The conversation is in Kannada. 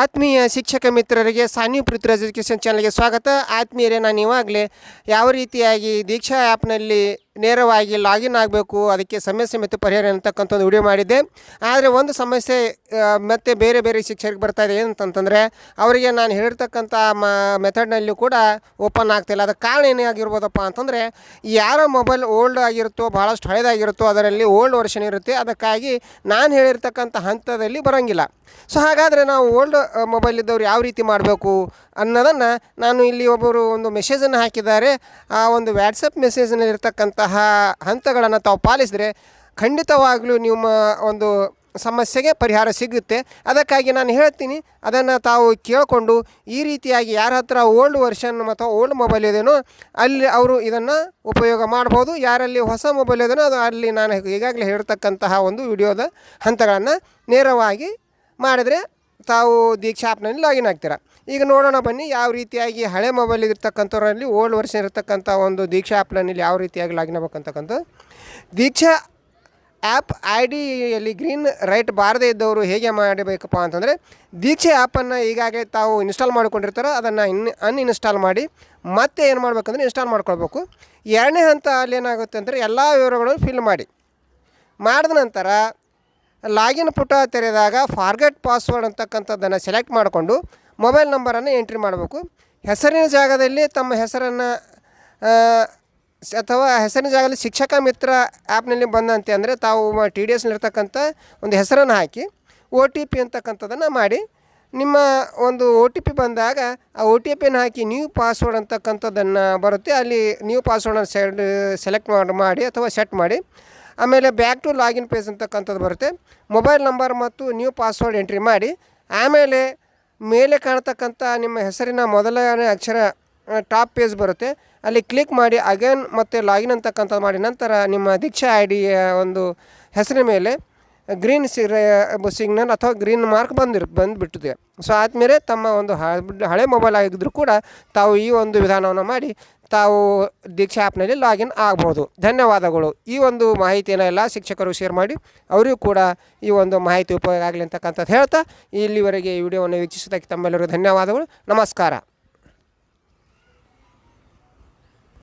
ಆತ್ಮೀಯ ಶಿಕ್ಷಕ ಮಿತ್ರರಿಗೆ, ಸಾನ್ಯೂ ಪೃಥ್ವಿರಾಜ್ ಎಜುಕೇಷನ್ ಚಾನಲ್ಗೆ ಸ್ವಾಗತ. ಆತ್ಮೀಯರೇ, ನಾನು ಇವಾಗಲೇ ಯಾವ ರೀತಿಯಾಗಿ ದೀಕ್ಷಾ ಆ್ಯಪ್ನಲ್ಲಿ ನೇರವಾಗಿ ಲಾಗಿನ್ ಆಗಬೇಕು, ಅದಕ್ಕೆ ಸಮಸ್ಯೆ ಮತ್ತು ಪರಿಹಾರ ಅಂತಕ್ಕಂಥ ಒಂದು ವಿಡಿಯೋ ಮಾಡಿದ್ದೆ. ಆದರೆ ಒಂದು ಸಮಸ್ಯೆ ಮತ್ತೆ ಬೇರೆ ಬೇರೆ ಶಿಕ್ಷಕರಿಗೆ ಬರ್ತಾ ಇದೆ ಏನಂತಂತಂದರೆ ಅವರಿಗೆ ನಾನು ಹೇಳಿರ್ತಕ್ಕಂಥ ಮ ಮೆಥಡ್ನಲ್ಲಿ ಕೂಡ ಓಪನ್ ಆಗ್ತಿಲ್ಲ ಅದಕ್ಕೆ ಕಾರಣ ಏನಾಗಿರ್ಬೋದಪ್ಪ ಅಂತಂದರೆ, ಯಾರ ಮೊಬೈಲ್ ಓಲ್ಡ್ ಆಗಿರುತ್ತೋ ಭಾಳಷ್ಟು ಹಳೇದಾಗಿರುತ್ತೋ, ಅದರಲ್ಲಿ ಓಲ್ಡ್ ವರ್ಷನ್ ಇರುತ್ತೆ. ಅದಕ್ಕಾಗಿ ನಾನು ಹೇಳಿರ್ತಕ್ಕಂಥ ಹಂತದಲ್ಲಿ ಬರೋಂಗಿಲ್ಲ. ಸೊ ಹಾಗಾದರೆ ನಾವು ಓಲ್ಡ್ ಮೊಬೈಲ್ ಇದ್ದವ್ರು ಯಾವ ರೀತಿ ಮಾಡಬೇಕು ಅನ್ನೋದನ್ನು ನಾನು ಇಲ್ಲಿ ಒಬ್ಬರು ಒಂದು ಮೆಸೇಜನ್ನು ಹಾಕಿದ್ದಾರೆ. ಆ, ಒಂದು ವ್ಯಾಟ್ಸಪ್ ಮೆಸೇಜ್ನಲ್ಲಿ ಇರ್ತಕ್ಕಂತಹ ಹಂತಗಳನ್ನು ತಾವು ಪಾಲಿಸಿದರೆ ಖಂಡಿತವಾಗಲೂ ನಿಮ್ಮ ಒಂದು ಸಮಸ್ಯೆಗೆ ಪರಿಹಾರ ಸಿಗುತ್ತೆ. ಅದಕ್ಕಾಗಿ ನಾನು ಹೇಳ್ತೀನಿ, ಅದನ್ನು ತಾವು ಕೇಳಿಕೊಂಡು ಈ ರೀತಿಯಾಗಿ ಯಾರ ಹತ್ರ ಓಲ್ಡ್ ವರ್ಷನ್ ಮತ್ತು ಓಲ್ಡ್ ಮೊಬೈಲ್ ಇದೆಯೋ ಅಲ್ಲಿ ಅವರು ಇದನ್ನು ಉಪಯೋಗ ಮಾಡ್ಬೋದು. ಯಾರಲ್ಲಿ ಹೊಸ ಮೊಬೈಲ್ ಇದೆಯೋ ಅದು ಅಲ್ಲಿ ನಾನು ಈಗಾಗಲೇ ಹೇಳ್ತಕ್ಕಂತಹ ಒಂದು ವಿಡಿಯೋದ ಹಂತಗಳನ್ನು ನೇರವಾಗಿ ಮಾಡಿದರೆ ತಾವು ದೀಕ್ಷಾ ಆ್ಯಪ್ನಲ್ಲಿ ಲಾಗಿನ್ ಆಗ್ತೀರಾ. ಈಗ ನೋಡೋಣ ಬನ್ನಿ ಯಾವ ರೀತಿಯಾಗಿ ಹಳೆ ಮೊಬೈಲ್ ಇರ್ತಕ್ಕಂಥವ್ರಲ್ಲಿ ಓಲ್ಡ್ ವರ್ಷನ್ ಇರತಕ್ಕಂಥ ಒಂದು ದೀಕ್ಷಾ ಆ್ಯಪ್ನಲ್ಲಿ ಯಾವ ರೀತಿಯಾಗಿ ಲಾಗಿನ್ ಆಗ್ಬೇಕಂತಕ್ಕಂಥ ದೀಕ್ಷಾ ಆ್ಯಪ್ ಐ ಡಿಯಲ್ಲಿ ಗ್ರೀನ್ ರೈಟ್ ಬಾರದೇ ಇದ್ದವರು ಹೇಗೆ ಮಾಡಬೇಕಪ್ಪ ಅಂತಂದರೆ, ದೀಕ್ಷೆ ಆ್ಯಪನ್ನು ಈಗಾಗಲೇ ತಾವು ಇನ್ಸ್ಟಾಲ್ ಮಾಡ್ಕೊಂಡಿರ್ತಾರೋ ಅದನ್ನು ಇನ್ ಅನ್ಇನ್ಸ್ಟಾಲ್ ಮಾಡಿ ಮತ್ತೆ ಏನು ಮಾಡಬೇಕಂದ್ರೆ ಇನ್ಸ್ಟಾಲ್ ಮಾಡ್ಕೊಳ್ಬೇಕು. ಎರಡನೇ ಹಂತ ಅಲ್ಲಿ ಏನಾಗುತ್ತೆ ಅಂದರೆ ಎಲ್ಲ ವಿವರಗಳನ್ನು ಫಿಲ್ ಮಾಡಿ. ಮಾಡಿದ ನಂತರ ಲಾಗಿನ್ ಪುಟ ತೆರೆದಾಗ ಫಾರ್ಗೆಟ್ ಪಾಸ್ವರ್ಡ್ ಅಂತಕ್ಕಂಥದ್ದನ್ನು ಸೆಲೆಕ್ಟ್ ಮಾಡಿಕೊಂಡು ಮೊಬೈಲ್ ನಂಬರನ್ನು ಎಂಟ್ರಿ ಮಾಡಬೇಕು. ಹೆಸರಿನ ಜಾಗದಲ್ಲಿ ತಮ್ಮ ಹೆಸರನ್ನು ಅಥವಾ ಹೆಸರಿನ ಜಾಗದಲ್ಲಿ ಶಿಕ್ಷಕ ಮಿತ್ರ ಆ್ಯಪ್ನಲ್ಲಿ ಬಂದಂತೆ ಅಂದರೆ ತಾವು ಟಿ ಡಿ ಎಸ್ನಲ್ಲಿರ್ತಕ್ಕಂಥ ಒಂದು ಹೆಸರನ್ನು ಹಾಕಿ ಒ ಟಿ ಪಿ ಅಂತಕ್ಕಂಥದ್ದನ್ನು ಮಾಡಿ. ನಿಮ್ಮ ಒಂದು ಒ ಟಿ ಪಿ ಬಂದಾಗ ಆ ಒ ಟಿ ಪಿಯನ್ನು ಹಾಕಿ ನ್ಯೂ ಪಾಸ್ವರ್ಡ್ ಅಂತಕ್ಕಂಥದ್ದನ್ನು ಬರುತ್ತೆ. ಅಲ್ಲಿ ನ್ಯೂ ಪಾಸ್ವರ್ಡನ್ನು ಸೆಲೆಕ್ಟ್ ಮಾಡಿ ಅಥವಾ ಸೆಟ್ ಮಾಡಿ. ಆಮೇಲೆ ಬ್ಯಾಕ್ ಟು ಲಾಗಿನ್ ಪೇಜ್ ಅಂತಕ್ಕಂಥದ್ದು ಬರುತ್ತೆ. ಮೊಬೈಲ್ ನಂಬರ್ ಮತ್ತು ನ್ಯೂ ಪಾಸ್ವರ್ಡ್ ಎಂಟ್ರಿ ಮಾಡಿ, ಆಮೇಲೆ ಮೇಲೆ ಕಾಣ್ತಕ್ಕಂಥ ನಿಮ್ಮ ಹೆಸರಿನ ಮೊದಲನೇ ಅಕ್ಷರ ಟಾಪ್ ಪೇಜ್ ಬರುತ್ತೆ. ಅಲ್ಲಿ ಕ್ಲಿಕ್ ಮಾಡಿ ಅಗೇನ್ ಮತ್ತು ಲಾಗಿನ್ ಅಂತಕ್ಕಂಥದ್ದು ಮಾಡಿ, ನಂತರ ನಿಮ್ಮ ದೀಕ್ಷಾ ಐ ಡಿಯ ಒಂದು ಹೆಸರಿನ ಮೇಲೆ ಗ್ರೀನ್ ಸಿರ ಸಿಗ್ನಲ್ ಅಥವಾ ಗ್ರೀನ್ ಮಾರ್ಕ್ ಬಂದಿರ್, ಬಂದುಬಿಟ್ಟಿದೆ. ಸೊ ಆದಮೇಲೆ ತಮ್ಮ ಒಂದು ಹಳೆ ಮೊಬೈಲ್ ಆಗಿದ್ದರೂ ಕೂಡ ತಾವು ಈ ಒಂದು ವಿಧಾನವನ್ನು ಮಾಡಿ ತಾವು ದೀಕ್ಷಾ ಆ್ಯಪ್ನಲ್ಲಿ ಲಾಗಿನ್ ಆಗ್ಬೋದು. ಧನ್ಯವಾದಗಳು. ಈ ಒಂದು ಮಾಹಿತಿಯನ್ನು ಎಲ್ಲ ಶಿಕ್ಷಕರು ಶೇರ್ ಮಾಡಿ, ಅವರಿಗೂ ಕೂಡ ಈ ಒಂದು ಮಾಹಿತಿ ಉಪಯೋಗ ಆಗಲಿ ಅಂತಕ್ಕಂಥದ್ದು ಹೇಳ್ತಾ ಇಲ್ಲಿವರೆಗೆ ಈ ವಿಡಿಯೋವನ್ನು ವೀಕ್ಷಿಸಿದ್ದಕ್ಕೆ ತಮ್ಮೆಲ್ಲರಿಗೂ ಧನ್ಯವಾದಗಳು. ನಮಸ್ಕಾರ.